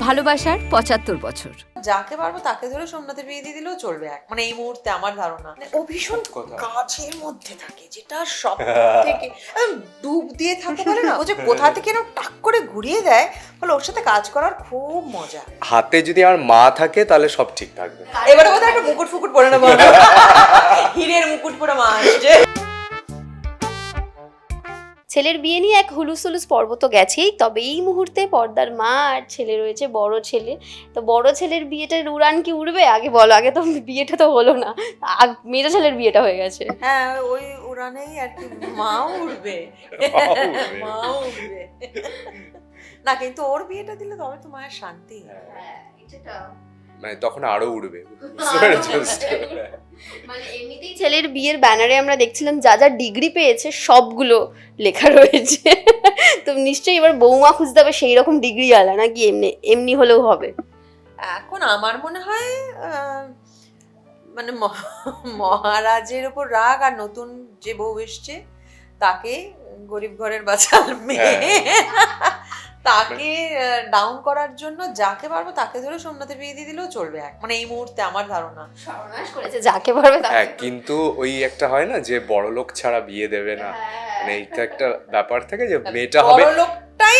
ভালোবাসার পঁচাত্তর বছর। যাকে পারব তাকে ধরে সোমনাথের বিয়ে দিয়ে দিলেও চলবে এক। মানে এই মুহূর্তে আমার ধারণা। মানে ও ভীষণ কাজের মধ্যে থাকে যেটা সব থেকে একদম ডুব দিয়ে থাকে বলে না ও যে কোথা থেকে এরকম টাক করে ঘুরিয়ে দেয় বলে ওর সাথে কাজ করার খুব মজা। হাতে যদি আমার মা থাকে তাহলে সব ঠিক থাকবে। এবারে বোধহয় একটা মুকুট ফুকুট পরে নেব। হীরের মুকুট পরে মা আসছে। ছেলের বিয়ে নিয়ে এক হুলুস হুলুস পর্ব তো গেছেই তবে এই মুহূর্তে পর্দার মা আর ছেলে রয়েছে বড় ছেলে। তো বড় ছেলের বিয়েটার উড়ান কি উড়বে? আগে বলো আগে তো বিয়েটা তো হলো না। মেজো ছেলের বিয়েটা হয়ে গেছে। হ্যাঁ ওই উড়ানেই আর কি মাও উঠবে মাও উড়বে। না কিন্তু ওর বিয়েটা দিলে তবে তো মায়ের শান্তি। মানে তখন আরও উড়বে। মানে এমনিতেই ছেলের বিয়ের ব্যানারে আমরা দেখছিলাম যা যা ডিগ্রি পেয়েছে সবগুলো লেখা রয়েছে। তো নিশ্চয়ই এবার বৌমা খুঁজতে হবে সেই রকম ডিগ্রি আলা নাকি এমনি এমনি হলেও হবে। এখন আমার মনে হয় মানে মহা- মহারাজের ওপর রাগ আর নতুন যে বউ এসছে তাকে গরিব ঘরের বাঁচাল মেয়ে। তাকে ডাউন করার জন্য যাকে পারব তাকে ধরে সোমনাথের বিয়ে দিয়ে দিলেও চলবে এক। মানে এই মুহূর্তে আমার ধারণা। সর্বনাশ করেছে যাকে পারবে হ্যাঁ কিন্তু ওই একটা হয় না যে বড় লোক ছাড়া বিয়ে দেবে না। মানে এইটা একটা ব্যাপার থাকে যে মেয়েটা হবে বড় লোকটাই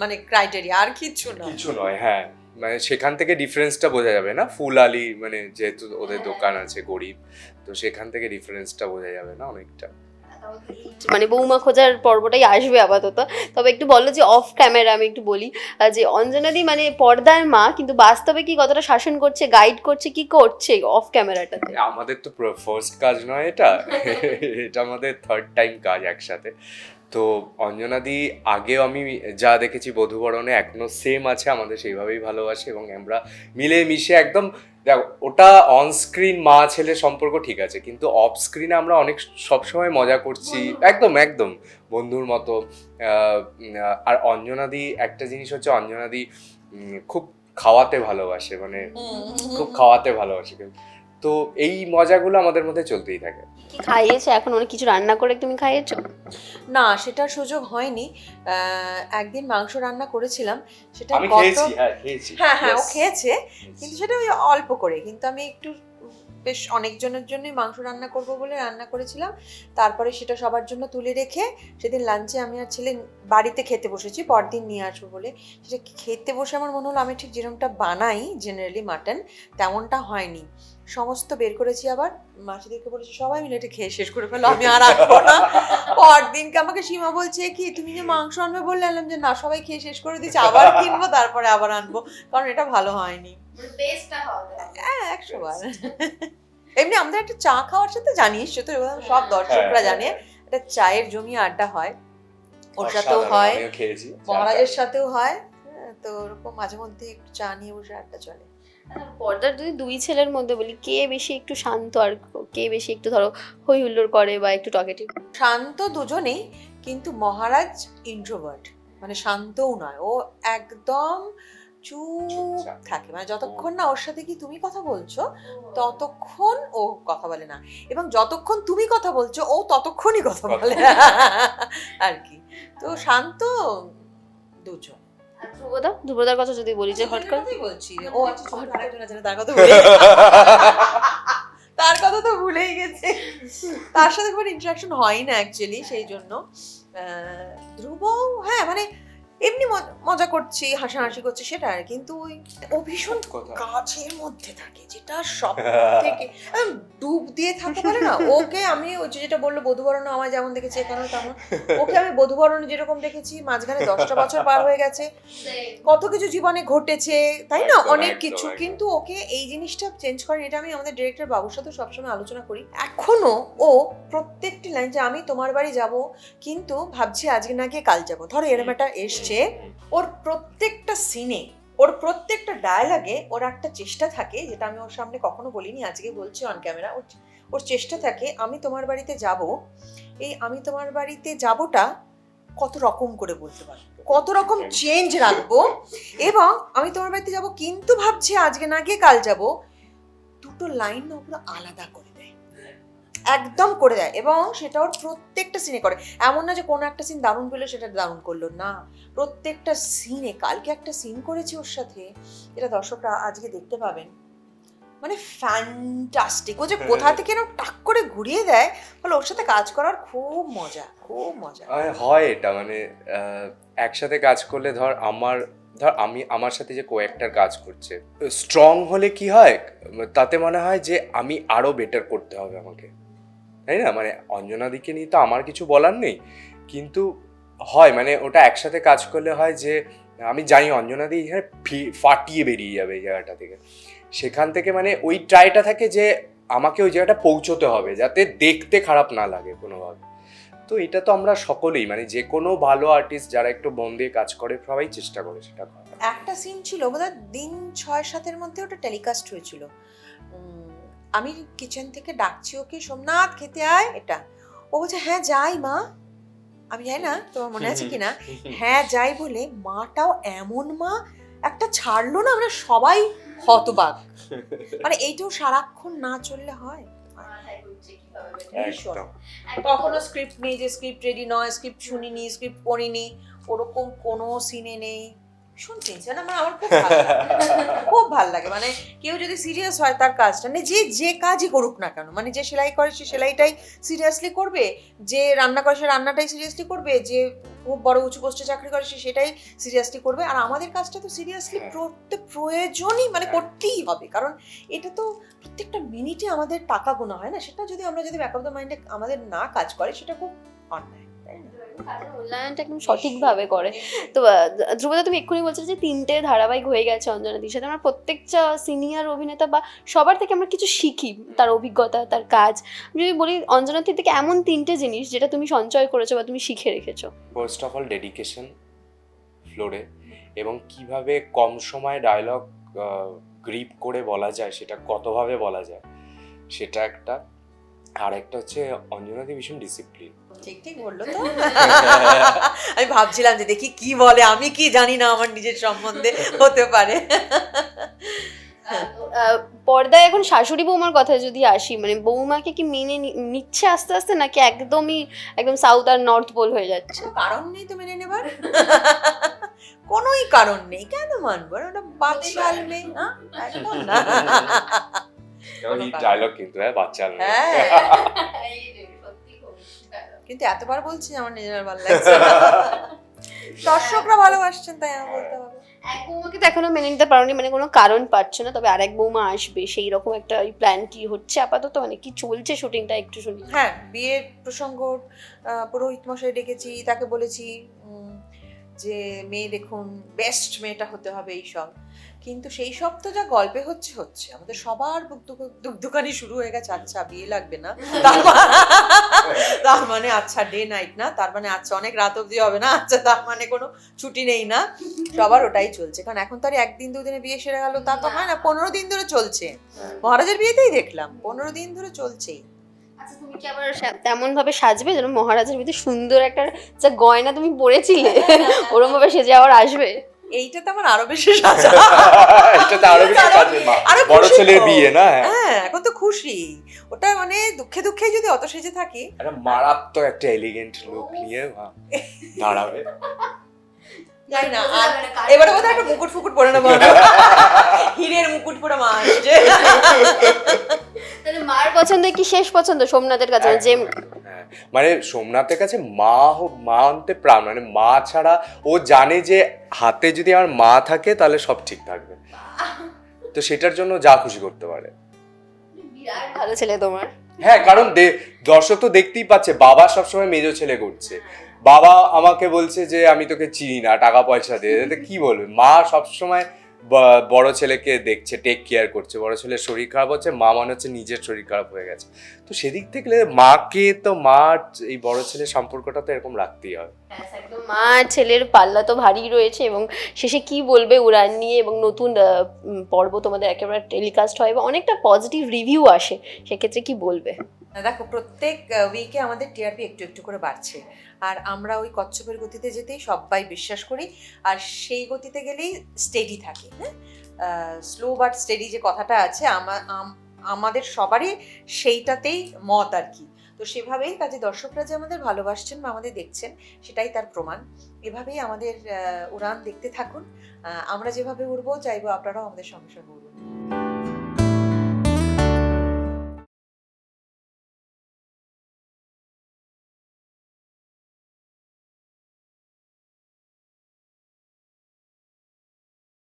মানে ক্রাইটেরিয়া আর কিছু না কিছু নয় হ্যাঁ। মানে সেখান থেকে ডিফারেন্সটা বোঝা যাবে না। ফুল আলি মানে যেহেতু ওদের দোকান আছে গরিব তো সেখান থেকে ডিফারেন্সটা বোঝা যাবে না অনেকটা। মানে বৌমা খোঁজার পর্বটাই আসবে আপাতত। তবে একটু বলো যে অফ ক্যামেরা আমি একটু বলি যে অঞ্জনাদি মানে পর্দার মা, কিন্তু বাস্তবে কি কতটা শাসন করছে গাইড করছে, কি করছে অফ ক্যামেরাটাতে আমাদের তো ফার্স্ট কাজ নয় এটা। এটা আমাদের থার্ড টাইম কাজ একসাথে। তো অঞ্জনাদি আগেও আমি যা দেখেছি বধুবরণে, এখনও সেম আছে, আমাদের সেইভাবেই ভালোবাসে এবং আমরা মিলে মিশে একদম দেখো ওটা অন স্ক্রিন মা ছেলে সম্পর্ক ঠিক আছে কিন্তু অফ স্ক্রিনে আমরা অনেক সবসময় মজা করছি। একদম একদম। বন্ধুর মতো আর অঞ্জনাদি একটা জিনিস হচ্ছে অঞ্জনাদি খুব খাওয়াতে ভালোবাসে মানে খুব খাওয়াতে ভালোবাসে। তো এই মজাগুলো আমাদের মধ্যে চলতেই থাকে। কি খাইয়েছে? এখন অনেক কিছু রান্না করে তুমি খাইয়েছো? না সেটার সুযোগ হয়নি। আহ, একদিন মাংস রান্না করেছিলাম সেটা আমি গত- খেয়েছি হ্যাঁ খেয়েছি। হ্যাঁ হ্যাঁ ও Yes. খেয়েছে কিন্তু সেটা ওই অল্প করে কিন্তু আমি একটু বেশ অনেকজনের জন্যই মাংস রান্না করব বলে রান্না করেছিলাম। তারপরে সেটা সবার জন্য তুলে রেখে সেদিন লাঞ্চে আমি আর ছেলে বাড়িতে খেতে বসেছি, পরদিন নিয়ে আসব বলে। সেটা খেতে বসে আমার মনে হলো আমি ঠিক যেরকমটা বানাই জেনারেলি মাটন তেমনটা হয়নি। সমস্ত বের করেছি আবার, মাসিদেরকে বলেছি, সবাই মিলে এটা খেয়ে শেষ করে ফেলো, আমি আর আনব না। পরদিনকে আমাকে সীমা বলছে, কি, তুমি যে মাংস আনবে? বললে আনলাম যে, না, সবাই খেয়ে শেষ করে দিচ্ছি আবার কিনবো, তারপরে আবার আনব। কারণ এটা ভালো হয়নি। হ্যাঁ একশো বার। এমনি আমাদের একটা চা খাওয়ার সাথে জানিস তো সব দর্শকরা হ্যাঁ, জানে একটা চায়ের জমি আড্ডা হয়। ওর সাথেও হয়। মহারাজের সাথেও হয়। হ্যাঁ, তো ওরকম মাঝে মধ্যে একটু চা নিয়ে বসে আড্ডা চলে। পর্দার যদি দুই ছেলের মধ্যে বলি কে বেশি একটু শান্ত আর কে বেশি একটু ধরো হই হুল্লোড় করে বা একটু টকেটিভ? শান্ত দুজনেই কিন্তু মহারাজ ইন্ট্রোভার্ট মানে শান্তও নয়। ও একদম চুপ থাকে। মানে যতক্ষণ না ওর সাথে কি তুমি কথা বলছো ততক্ষণ ও কথা বলে না। এবং যতক্ষণ তুমি কথা বলছো ও ততক্ষণই কথা বলে। আর কি। তো শান্ত দুজন। ধ্রুবদা? ধ্রুবদার কথা যদি বলি যে হট করে। বলছি। ও আচ্ছা তার কথা ভুলে তার কথা তো ভুলেই গেছে। তার সাথে কোনো ইন্টারাকশন হয় না অ্যাকচুয়ালি সেই জন্য। ধ্রুব হ্যাঁ মানে এমনি ম- মজা করছি হাসাহাসি করছি সেটা আর কিন্তু ওই ও ভীষণ কোথায়? কাজের মধ্যে থাকে যেটা সব থেকে ডুব দিয়ে থাকে বলে না? ওকে আমি ওই যে যেটা বলল বধুবরণ আমার যেমন দেখেছি এখানেও তেমন। ওকে আমি বধুবরণ যেরকম দেখেছি মাঝখানে দশটা বছর পার হয়ে গেছে। কত কিছু জীবনে ঘটেছে তাই না? অনেক কিছু। কিন্তু ওকে এই জিনিসটা চেঞ্জ করেন এটা আমি আমাদের ডিরেক্টর বাবুর সাথে সবসময় আলোচনা করি। এখনও ও প্রত্যেকটি লাইন যে আমি তোমার বাড়ি যাব, কিন্তু ভাবছি আজকে না গিয়ে কাল যাব। ধরো এরম একটা এসছে, ওর প্রত্যেকটা সিনে ওর প্রত্যেকটা ডায়ালগে ওর একটা চেষ্টা থাকে, যেটা আমি ওর সামনে কখনো বলিনি, আজকে বলছি অন ক্যামেরা ওর ওর চেষ্টা থাকে, আমি তোমার বাড়িতে যাব। এই আমি তোমার বাড়িতে যাবোটা কত রকম করে বলতে পারব কত রকম চেঞ্জ রাখব? এবং আমি তোমার বাড়িতে যাব, কিন্তু ভাবছি আজকে না গিয়ে কাল যাব। দুটো লাইন না পুরো আলাদা করে। একদম করে দেয় এবং সেটা ওর প্রত্যেকটা সিনে করে। এমন না যে কোনো একটা সিন দারুণ পেল সেটা দারুণ করল না। প্রত্যেকটা সিনে কালকে একটা সিন করেছি ওর সাথে এটা দর্শকরা আজকে দেখতে পাবেন। মানে ফ্যান্টাস্টিক ও যে কোথা থেকে না টাক করে ঘুরিয়ে দেয় বলে ওর সাথে কাজ করার খুব মজা খুব মজা। হয় এটা মানে একসাথে কাজ করলে ধর আমার ধর আমি আমার সাথে যে কোয়েক্টার কাজ করছে স্ট্রং হলে কি হয়? তাতে মনে হয় যে আমি আরও বেটার করতে হবে আমাকে। তাই না? মানে অঞ্জনাদিকে নিয়ে তো আমার কিছু বলার নেই। কিন্তু হয় মানে ওটা একসাথে কাজ করলে হয় যে, আমি জানি অঞ্জনাদি এখানে ফি- ফাটিয়ে বেরিয়ে যাবে এই জায়গাটা থেকে। সেখান থেকে মানে ওই ট্রাইটা থাকে যে, আমাকে ওই জায়গাটা পৌঁছতে হবে, যাতে দেখতে খারাপ না লাগে কোনোভাবে। তো এটা তো আমরা সকলেই মানে যে কোনো ভালো আর্টিস্ট যারা একটু মন দিয়ে কাজ করে, সবাই চেষ্টা করে সেটা একটা সিন ছিল, বোধহয় দিন ছয় সাতের মধ্যে ওটা টেলিকাস্ট হয়েছিল। আমি কিচেন থেকে ডাকছি ওকে সোমনাথ খেতে আয় এটা। ও বলছে হ্যাঁ যাই মা। আমি যাই না তোমার মনে আছে কি না হ্যাঁ যাই বলে মাটাও এমন মা একটা ছাড়লো না আমরা সবাই হতবাক। মানে এইটাও সারাক্ষণ না চললে হয়? কখনো স্ক্রিপ্ট নেই যে স্ক্রিপ্ট রেডি নয় স্ক্রিপ্ট শুনিনি স্ক্রিপ্ট পড়িনি ওরকম কোনো সিনে নেই। টেনশন আমার আমার খুব ভালো লাগে। খুব ভালো লাগে মানে কেউ যদি সিরিয়াস হয় তার কাজটা মানে যে যে কাজই করুক না কেন মানে যে সেলাই করে সে সেলাইটাই সিরিয়াসলি করবে যে রান্না করে সে রান্নাটাই সিরিয়াসলি করবে যে খুব বড় উঁচু পোস্টে চাকরি করে সে সেটাই সিরিয়াসলি করবে আর আমাদের কাজটা তো সিরিয়াসলি হ্যাঁ। করতে প্রয়োজনই মানে হ্যাঁ। করতেই হবে কারণ এটা তো প্রত্যেকটা মিনিটে আমাদের টাকা গোনা হয় না সেটা যদি আমরা যদি ব্যাক অফ দ্য মাইন্ডে আমাদের না কাজ করে সেটা খুব অন্যায় তাই না মূল্যায়নটা একদম সঠিকভাবে করে। তো ধ্রুবদা তুমি এক্ষুনি বলছো যে তিনটে ধারাবাহিক হয়ে গেছে অঞ্জনাদির সাথে। আমরা প্রত্যেকটা সিনিয়র অভিনেতা বা সবার থেকে আমরা কিছু শিখি তার অভিজ্ঞতা, তার কাজ। যদি বলি অঞ্জনাদির থেকে এমন তিনটে জিনিস যেটা তুমি সঞ্চয় করেছ বা তুমি শিখে রেখেছো। ফার্স্ট অফ অল ডেডিকেশন ফ্লোরে এবং কীভাবে কম সময়ে ডায়লগ গ্রিপ করে বলা যায়, সেটা কতভাবে বলা যায়, সেটা একটা। আর একটা হচ্ছে অঞ্জনাদি ভীষণ ডিসিপ্লিন ঠিক ঠিক বলল তো। আমি ভাবছিলাম যে দেখি কি বলে আমি কি জানি না আমার নিজের সম্বন্ধে হতে পারে। পর্দায় এখন শাশুড়ি বৌমার কথা যদি আসি মানে বৌমাকে কি মেনে নি- নিচ্ছে আস্তে আস্তে নাকি একদমই একদম সাউথ আর নর্থ পোল হয়ে যাচ্ছে? কারণ নেই তো মেনে নেবার। কোনোই কারণ নেই কেন মানবো? ওটা বাচ্চাল মেয়ে না একদম না। এই ডায়লগ কিন্তু হ্যাঁ বাচ্চা মেয়ে। কিন্তু এতবার বলছি আমার নিজের ভালো লাগছে দর্শকরা ভালোবাসছেন তাই আমি বলতে হবে। এক বৌমাকে তো এখনও মেনে নিতে পারোনি মানে কোনো কারণ পাচ্ছ না তবে আরেক বৌমা আসবে সেই রকম একটা প্ল্যান কি হচ্ছে আপাতত? মানে কি চলছে শুটিংটা একটু শুনি। হ্যাঁ বিয়ের প্রসঙ্গ পুরোহিত মশাই ডেকেছি তাকে বলেছি যে মেয়ে দেখুন বেস্ট মেয়েটা হতে হবে এই সব কিন্তু সেই সব তো যা গল্পে হচ্ছে হচ্ছে। আমাদের সবার দুগ্ধকানি শুরু হয়ে গেছে আচ্ছা বিয়ে লাগবে না। তার মানে আচ্ছা ডে নাইট না। তার মানে আচ্ছা অনেক রাত অবধি হবে না। আচ্ছা তার মানে কোনো ছুটি নেই না। সবার ওটাই চলছে। কারণ এখন তো আর একদিন, দুদিনে বিয়ে সেরে গেল। তা তো হয় না, পনেরো দিন ধরে চলছে। মহারাজের বিয়েতেই দেখলাম, পনেরো দিন ধরে চলছেই। আচ্ছা তুমি কি আবার তেমন ভাবে সাজবে যেন মহারাজের ভিতরে সুন্দর একটা যা গয়না তুমি পরেছিলে? ওরম ভাবে সেজে আবার আসবে? এইটা তো আমার আরও বেশি সাজা। এটা তো আরও বেশি মা। বড় ছেলের বিয়ে না? হ্যাঁ হ্যাঁ এখন তো খুশি। ওটা মানে দুঃখে দুঃখে যদি অত সেজে থাকি। একটা মারাত্মক একটা এলিগেন্ট লুক নিয়ে দাঁড়াবে। জানি না আর এবারে বোধহয় একটা মুকুট ফুকুট পরে নেব আমরা। হীরের মুকুট পরে মা আসছে। তাহলে মার পছন্দ কি শেষ পছন্দ সোমনাথের কাছে? মানে যে হ্যাঁ, মানে সোমনাথের কাছে মা হোক মা আনতে প্রাণ মানে মা ছাড়া ও জানে যে হাতে যদি আমার মা থাকে তাহলে সব ঠিক থাকবে। তো সেটার জন্য যা খুশি করতে পারে। বিরাট ভালো ছেলে তোমার। হ্যাঁ কারণ দে- দর্শক তো দেখতেই পাচ্ছে বাবা সবসময় মেজো ছেলে করছে। বাবা আমাকে বলছে যে, আমি তোকে চিনি না টাকা পয়সা দিয়ে এতে কি বলবে? মা সবসময় বড় ছেলেকে দেখছে টেক কেয়ার করছে। বড় ছেলের শরীর খারাপ হচ্ছে, মা মনে হচ্ছে নিজের শরীর খারাপ হয়ে গেছে। তো সেদিক থেকে মাকে তো মা, এই বড় ছেলের সম্পর্কটা তো এরকম রাখতেই একদম। মা ছেলের পাল্লা তো ভারী রয়েছে এবং শেষে কি বলবে উড়ান নিয়ে এবং নতুন পর্ব তোমাদের একেবারে টেলিকাস্ট হয় এবং অনেকটা পজিটিভ রিভিউ আসে, সেক্ষেত্রে কি বলবে? দেখো, প্রত্যেক উইকে আমাদের টিআরপি একটু একটু করে বাড়ছে। আর আমরা ওই কচ্ছপের গতিতে যেতেই সবাই বিশ্বাস করি, আর সেই গতিতে গেলেই স্টেডি থাকি হ্যাঁ? স্লো বাট স্টেডি যে কথাটা আছে আমাদের সবারই সেইটাতেই মত আর কি। তো সেভাবেই কাজে দর্শকরা যে আমাদের ভালোবাসছেন বা আমাদের দেখছেন, সেটাই তার প্রমাণ। এভাবেই আমাদের উড়ান দেখতে থাকুন। আমরা যেভাবে উড়বো, চাইব আপনারাও আমাদের সঙ্গে সঙ্গে